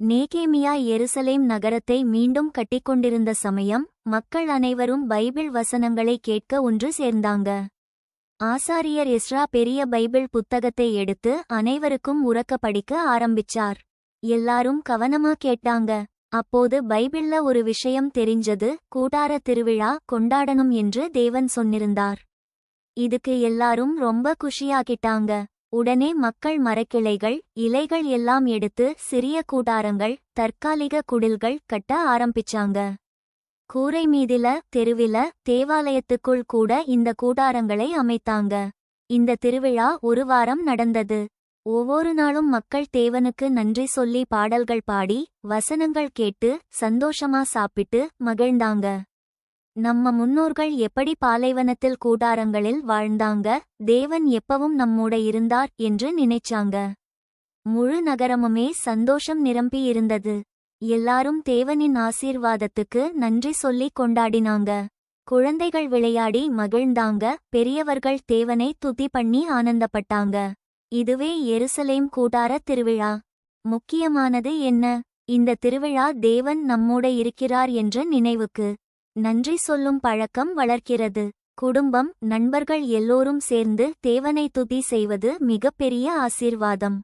நேகேமியா எருசலேம் நகரத்தை மீண்டும் கட்டிக்கொண்டிருந்த சமயம் மக்கள் அனைவரும் பைபிள் வசனங்களை கேட்க ஒன்று சேர்ந்தாங்க. ஆசாரியர் எஸ்ரா பெரிய பைபிள் புத்தகத்தை எடுத்து அனைவருக்கும் உறக்க படிக்க ஆரம்பிச்சார். எல்லாரும் கவனமா கேட்டாங்க. அப்போது பைபிள்ல ஒரு விஷயம் தெரிஞ்சது கூடார திருவிழா கொண்டாடணும் என்று தேவன் சொன்னிருந்தார். இதுக்கு எல்லாரும் ரொம்ப குஷியாகிட்டாங்க உடனே மக்கள் மரக்கிளைகள் இலைகள் எல்லாம் எடுத்து சிறிய கூடாரங்கள் தற்காலிக குடில்கள் கட்ட ஆரம்பிச்சாங்க. கூரை மீதில தெருவில தேவாலயத்துக்குள் கூட இந்த கூடாரங்களை அமைத்தாங்க. இந்த திருவிழா ஒரு வாரம் நடந்தது. ஒவ்வொரு நாளும் மக்கள் தேவனுக்கு நன்றி சொல்லி பாடல்கள் பாடி வசனங்கள் கேட்டு சந்தோஷமா சாப்பிட்டு மகிழ்ந்தாங்க. நம்ம முன்னோர்கள் எப்படி பாலைவனத்தில் கூடாரங்களில் வாழ்ந்தாங்க? தேவன் எப்பவும் நம்மோட இருந்தார் என்று நினைச்சாங்க. முழு நகரமுமே சந்தோஷம் நிரம்பி இருந்தது. எல்லாரும் தேவனின் ஆசீர்வாதத்துக்கு நன்றி சொல்லிக் கொண்டாடினாங்க. குழந்தைகள் விளையாடி மகிழ்ந்தாங்க. பெரியவர்கள் தேவனை துதி பண்ணி ஆனந்தப்பட்டாங்க. இதுவே எருசலேம் கூடார திருவிழா. முக்கியமானது என்ன? இந்த திருவிழா தேவன் நம்மோட இருக்கிறார் என்ற நினைவுக்கு. நன்றி சொல்லும் பழக்கம் வளர்க்கிறது. குடும்பம் நண்பர்கள் எல்லோரும் சேர்ந்து தேவனை துதி செய்வது மிகப்பெரிய ஆசீர்வாதம்.